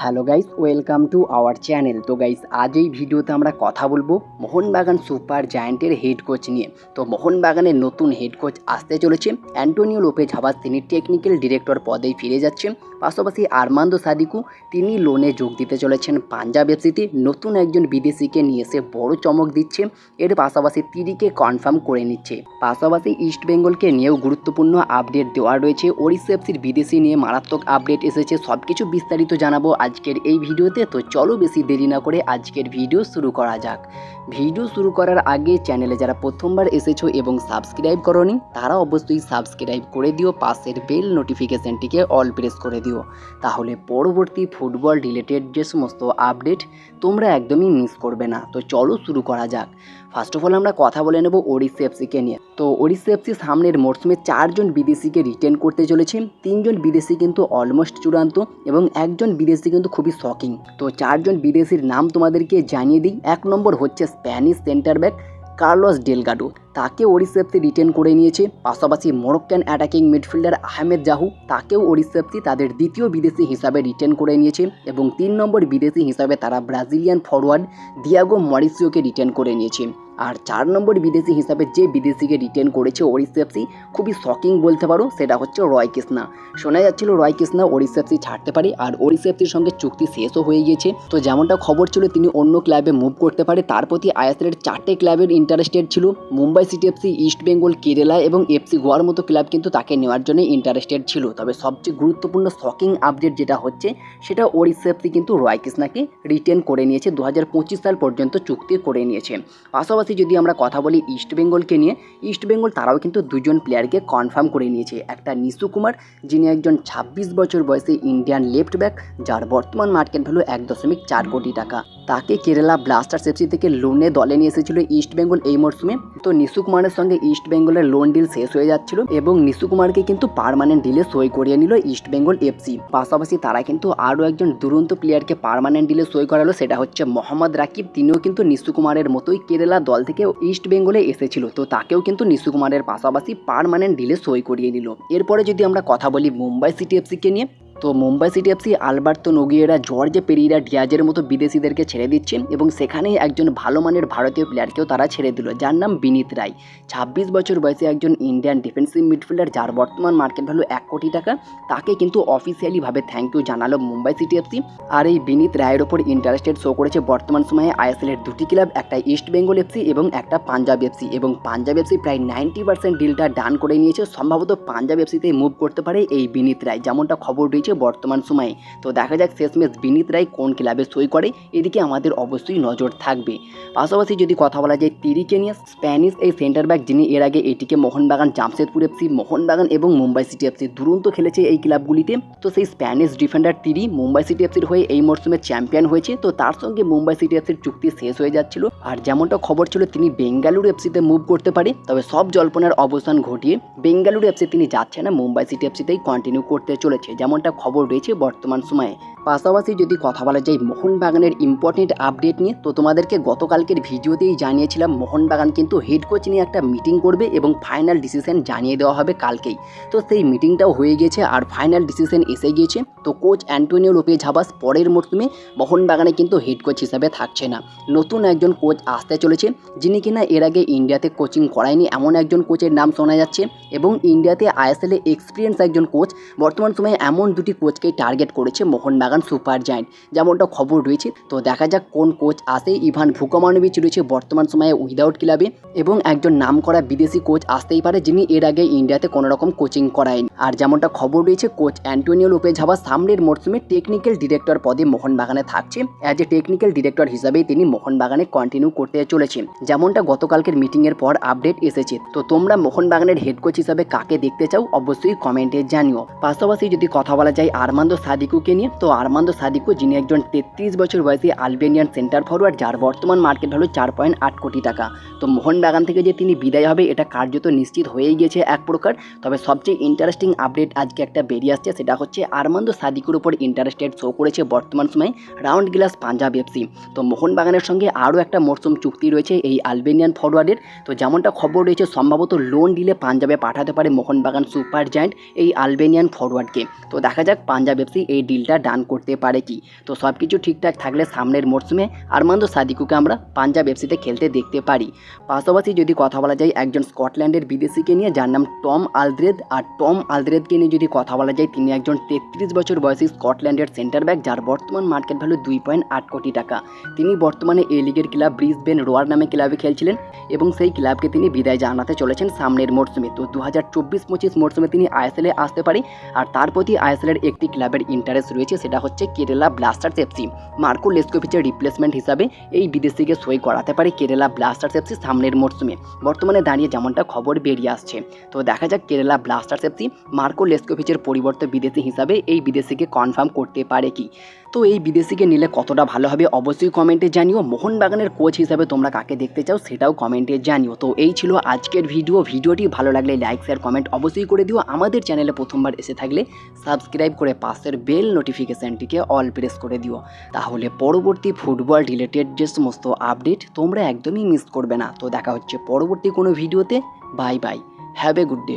Hello guys, welcome to our channel. তো guys, আজ এই ভিডিওতে আমরা কথা বলব মোহনবাগান সুপার জায়ান্টের হেড কোচ নিয়ে। তো মোহনবাগানের নতুন হেড কোচ আসতে চলেছে। অ্যান্টোনিও লোপেজ হাবাস তিনি টেকনিক্যাল ডিরেক্টর পদেই ফিরে যাচ্ছেন। পাশাপাশি আরমান্দো সাদিকু তিনি লোনে যোগ দিতে চলেছেন পাঞ্জাব এফসিতে নতুন একজন বিদেশিকে নিয়ে এসে বড় চমক দিচ্ছে। এর পাশাপাশি তিরিকে কনফার্ম করে নিচ্ছে। পাশাপাশি ইস্ট বেঙ্গলকে নিয়েও গুরুত্বপূর্ণ আপডেট দেওয়া রয়েছে। ওড়িশা এফসির বিদেশি নিয়ে মারাত্মক আপডেট এসেছে। সব কিছু বিস্তারিত জানাব আজকের এই ভিডিওতে, তো চলো বেশি দেরি না করে আজকের ভিডিও শুরু করা যাক। ভিডিও শুরু করার আগে চ্যানেলে যারা প্রথমবার এসেছ এবং সাবস্ক্রাইব করনি, তারা অবশ্যই সাবস্ক্রাইব করে দিও, পাশের বেল নোটিফিকেশানটিকে অল প্রেস করে দিও। তাহলে পরবর্তী ফুটবল রিলেটেড যে সমস্ত আপডেট, তোমরা একদমই মিস করবে না। তো চলো শুরু করা যাক। ফার্স্ট অফ অল আমরা কথা বলে নেব ওড়িশা এফসিকে নিয়ে। তো ওড়িশা এফসি সামনের মরশুমে চারজন বিদেশিকে রিটেন করতে চলেছে। তিনজন বিদেশি কিন্তু অলমোস্ট চূড়ান্ত এবং একজন বিদেশি কিন্তু খুবই শকিং তো চারজন বিদেশির নাম তোমাদেরকে জানিয়ে দিই। এক নম্বর হচ্ছে Spanish centre back Carlos Delgado তাকে এফসি রিটেন করে নিয়েছে। পাশাপাশি Moroccan attacking midfielder Ahmed Jahouh তাকেও এফসি তাদের দ্বিতীয় বিদেশি হিসাবে রিটেন করে নিয়েছে এবং তিন নম্বর বিদেশি হিসাবে তারা ব্রাজিলিয়ান ফরওয়ার্ড দিয়াগো মরিসিওকে রিটেন করে নিয়েছে। আর চার নম্বর বিদেশি হিসাবে যে বিদেশিকে রিটেন করেছে এফসি খুবই শকিং বলতে পারো, সেটা হচ্ছে রয় কৃষ্ণা শোনা যাচ্ছিল রয় কৃষ্ণা এফসি ছাড়তে পারে আর এফসির সঙ্গে চুক্তি শেষও হয়ে গিয়েছে। তো যেমনটা খবর ছিল, তিনি অন্য ক্লাবে মুভ করতে পারে। তার প্রতি আইএসএলের চারটে ক্লাবের ইন্টারেস্টেড ছিল। Mumbai city FC east Bengal, Kerala এবং এফসি গোয়ার মতো ক্লাব কিন্তু তাকে নেওয়ার জন্য ইন্টারেস্টেড ছিল। তবে সবচেয়ে গুরুত্বপূর্ণ শকিং আপডেট যেটা হচ্ছে, সেটা ওড়িশা এফসি কিন্তু রয় কৃষ্ণাকে রিটেন করে নিয়েছে দু হাজার পঁচিশ সাল পর্যন্ত চুক্তি করে নিয়েছে। পাশাপাশি যদি আমরা কথা বলি ইস্ট বেঙ্গলকে নিয়ে, ইস্ট বেঙ্গল তারাও কিন্তু দুজন প্লেয়ারকে কনফার্ম করে নিয়েছে। একটা নিশু কুমার, যিনি একজন ছাব্বিশ বছর বয়সে ইন্ডিয়ান লেফট ব্যাক যার বর্তমান মার্কেট ভ্যালু এক দশমিক চার কোটি টাকা। তাকে কেরালা ব্লাস্টার্স এফসি থেকে লোনে দলে নিয়ে এসেছিল ইস্ট বেঙ্গল এই মরশুমে তো নিশু কুমারের সঙ্গে ইস্ট বেঙ্গলের লোন ডিল শেষ হয়ে যাচ্ছিল এবং নিশু কুমারকে কিন্তু পারমানেন্ট ডিলে সই করিয়ে নিল ইস্ট বেঙ্গল এফসি পাশাপাশি তারা কিন্তু আরও একজন দুরন্ত প্লেয়ারকে পারমানেন্ট ডিলে সই করালো, সেটা হচ্ছে মোহাম্মদ রাকিব। তিনিও কিন্তু নিশু কুমারের মতোই কেরালা দল থেকে ইস্ট বেঙ্গলে এসেছিল, তো তাকেও কিন্তু নিশু কুমারের পাশাপাশি পারমানেন্ট ডিলে সই করিয়ে নিল। এরপরে যদি আমরা কথা বলি মুম্বাই সিটি এফসিকে নিয়ে তো Mumbai city FC Alberto Noguera Jorge Pereyra ডিয়াজের মতো বিদেশিদেরকে ছেড়ে দিচ্ছে এবং সেখানেই একজন ভালো মানের ভারতীয় প্লেয়ারকেও তারা ছেড়ে দিল, যার নাম বিনীত রায়। ছাব্বিশ বছর বয়সে একজন ইন্ডিয়ান ডিফেন্সিভ মিডফিল্ডার যার বর্তমান মার্কেট ভ্যালু এক কোটি টাকা, তাকে কিন্তু অফিসিয়ালিভাবে থ্যাংক ইউ জানালো মুম্বাই সিটি এফসি আর এই বিনীত রায়ের ওপর ইন্টারেস্টেড শো করেছে বর্তমান সময়ে আইএসএলের দুটি ক্লাব, একটা ইস্ট বেঙ্গল এফসি এবং একটা পাঞ্জাব এফসি এবং পাঞ্জাব এফসি প্রায় নাইনটি পার্সেন্ট ডিলটা ডান করে নিয়েছে, সম্ভবত পাঞ্জাব এফসিতে মুভ করতে পারে এই বিনীত রায়, যেমনটা খবর রয়েছে বর্তমান সময়ে। তো দেখা যাক শেষমেশ বিনীত রায় কোন ক্লাবে সই করে, এদিকে আমাদের অবশ্যই নজর থাকবে। পাশাপাশি যদি কথা বলা যায় তিরিকে নিয়ে, স্প্যানিশ এই সেন্টার ব্যাক যিনি এর আগে এটিকে মোহনবাগান, জামশেদপুর এফসি মোহনবাগান এবং মুম্বাই সিটি এফসি দুরন্ত খেলেছে এই ক্লাবগুলিতে, তো সেই Spanish defender Tiri Mumbai city এফসির হয়ে এই মরশুমে চ্যাম্পিয়ন হয়েছে। তো তার সঙ্গে মুম্বাই সিটি এফসির চুক্তি শেষ হয়ে যাচ্ছিল। আর যেমনটা খবর ছিল, তিনি বেঙ্গালুরু এফসিতে মুভ করতে পারে। তবে সব জল্পনার অবসান ঘটিয়ে, বেঙ্গালুরু এফসি তিনি যাচ্ছে না, মুম্বাই সিটি এফসিতেই কন্টিনিউ করতে চলেছে। যেমনটা খবর রয়েছে বর্তমান সময়ে। পাশাপাশি যদি কথা বলা যায় মোহনবাগানের ইম্পর্টেন্ট আপডেট নিয়ে, তো তোমাদেরকে গতকালকের ভিডিওতেই জানিয়েছিলাম, মোহনবাগান কিন্তু হেড কোচ নিয়ে একটা মিটিং করবে এবং ফাইনাল ডিসিশন জানিয়ে দেওয়া হবে কালকেই। তো সেই মিটিংটাও হয়ে গেছে আর ফাইনাল ডিসিশন এসে গিয়েছে। তো কোচ অ্যান্টোনিও লোপে ঝাবাস পরের মরশুমে মোহনবাগানে কিন্তু হেড কোচ হিসাবে থাকছে না। নতুন একজন কোচ আসতে চলেছে, যিনি কিনা এর আগে ইন্ডিয়াতে কোচিং করায়নি, এমন একজন কোচের নাম শোনা যাচ্ছে এবং ইন্ডিয়াতে আইএসএলে এক্সপিরিয়েন্স একজন কোচ বর্তমান সময়ে এমন দুটি কোচকে টার্গেট করেছে মোহনবাগান সুপার জায়েন্ট। যেমনটা খবর রয়েছে, তো দেখা যাক কোন কোচ আসে। ইভান ভুকমানোভিচ রয়েছে বর্তমান সময়ে উইদাউট ক্লাবে এবং একজন নাম করা বিদেশি কোচ আসতেই পারে যিনি এর আগে ইন্ডিয়াতে কোনো রকম কোচিং করায়নি। আর যেমনটা খবর রয়েছে, কোচ অ্যান্টোনিও লোপে ঝাবা সামনের মরশুমে টেকনিক্যাল ডিরেক্টর পদে মোহনবাগানে থাকছে। অ্যাজ এ টেকনিক্যাল ডিরেক্টর হিসাবেই তিনি মোহনবাগানে কন্টিনিউ করতে চলেছেন। যেমনটা গতকালকের মিটিংয়ের পর আপডেট এসেছে। তো তোমরা মোহনবাগানের হেড কোচ হিসাবে কাকে দেখতে চাও? অবশ্যই কমেন্টে জানিও। পাশাপাশি যদি কথা বলা যায় আরমান্দো সাদিকুকে নিয়ে। তো আরমান্দো সাদিকু, যিনি একজন তেত্রিশ বছর বয়সী আলবেনিয়ান সেন্টার ফরওয়ার্ড যার বর্তমান মার্কেট হলো চার পয়েন্ট আট কোটি টাকা। তো মোহনবাগান থেকে যে তিনি বিদায় হবে, এটা কার্যত নিশ্চিত হয়েই গিয়েছে এক প্রকার। তবে সবচেয়ে ইন্টারেস্টিং আপডেট আজকে একটা বেরিয়ে আসছে, সেটা হচ্ছে আরমান্দো সাদিকুর উপর ইন্টারেস্টেড শো করেছে বর্তমান সময়ে রাউন্ড গ্লাস পাঞ্জাব এফসি। তো মোহনবাগানের সঙ্গে আরও একটা মরশুম চুক্তি রয়েছে এই আলবেনিয়ান ফরওয়ার্ডের তো যেমনটা খবর রয়েছে, সম্ভবত লোন দিলে পাঞ্জাবে পাঠাতে পারে মোহনবাগান সুপার জায়ান্ট এই আলবেনিয়ান ফরওয়ার্ডকে তো দেখা যাক, পাঞ্জাব এফসি এই ডিলটা ডান করতে পারে কি? তো সব কিছু ঠিকঠাক থাকলে সামনের মরশুমে আরমান্দো সাদিকুকে আমরা পাঞ্জাব এফসিতে খেলতে দেখতে পারি। পাশাপাশি যদি কথা বলা যায়, একজন স্কটল্যান্ডের বিদেশিকে নিয়ে, যার নাম টম আলদ্রেদ, আর টম আলদ্রেদকে নিয়ে যদি কথা বলা যায়, তিনি একজন তেত্রিশ বছর বয়সী স্কটল্যান্ডের সেন্টার ব্যাক যার বর্তমান মার্কেট ভ্যালু দুই পয়েন্ট আট কোটি টাকা। তিনি বর্তমানে এই লিগের ক্লাব ব্রিসবেন রোয়ার নামে ক্লাবে খেলছিলেন এবং সেই ক্লাবকে তিনি বিদায় জানাতে চলেছেন সামনের মরশুমে তো দু হাজার চব্বিশ পঁচিশ মরশুমে তিনি আইএসএলে আসতে পারে, আর তার প্রতি আইএসএলের একটি ক্লাবের ইন্টারেস্ট রয়েছে, সেটা হচ্ছে কেরালা ব্লাস্টার্স এফসি মার্কো লেস্কোভিচের রিপ্লেসমেন্ট হিসাবে এই বিদেশিকে সই করাতে পারে কেরালা ব্লাস্টার্স এফসি সামনের মরশুমে বর্তমানে দাঁড়িয়ে যেমনটা খবর বেরিয়ে আসছে। তো দেখা যাক কেরালা ব্লাস্টার্স এফসি মার্কো লেস্কোভিচের পরিবর্তে বিদেশি হিসাবে এই বিদেশিকে কনফার্ম করতে পারে কি। তো এই বিদেশিকে নিলে কতটা ভালো হবে অবশ্যই কমেন্টে জানিও। মোহনবাগানের কোচ হিসাবে তোমরা কাকে দেখতে চাও সেটাও কমেন্টে জানিও। তো এই ছিল আজকের ভিডিও ভিডিওটি ভালো লাগলে লাইক শেয়ার কমেন্ট অবশ্যই করে দিও। আমাদের চ্যানেলে প্রথমবার এসে থাকলে সাবস্ক্রাইব করে পাশের বেল নোটিফিকেশানটিকে অল প্রেস করে দিও। তাহলে পরবর্তী ফুটবল রিলেটেড যে সমস্ত আপডেট তোমরা একদমই মিস করবে না। তো দেখা হচ্ছে পরবর্তী কোনো ভিডিওতে bye bye have a good day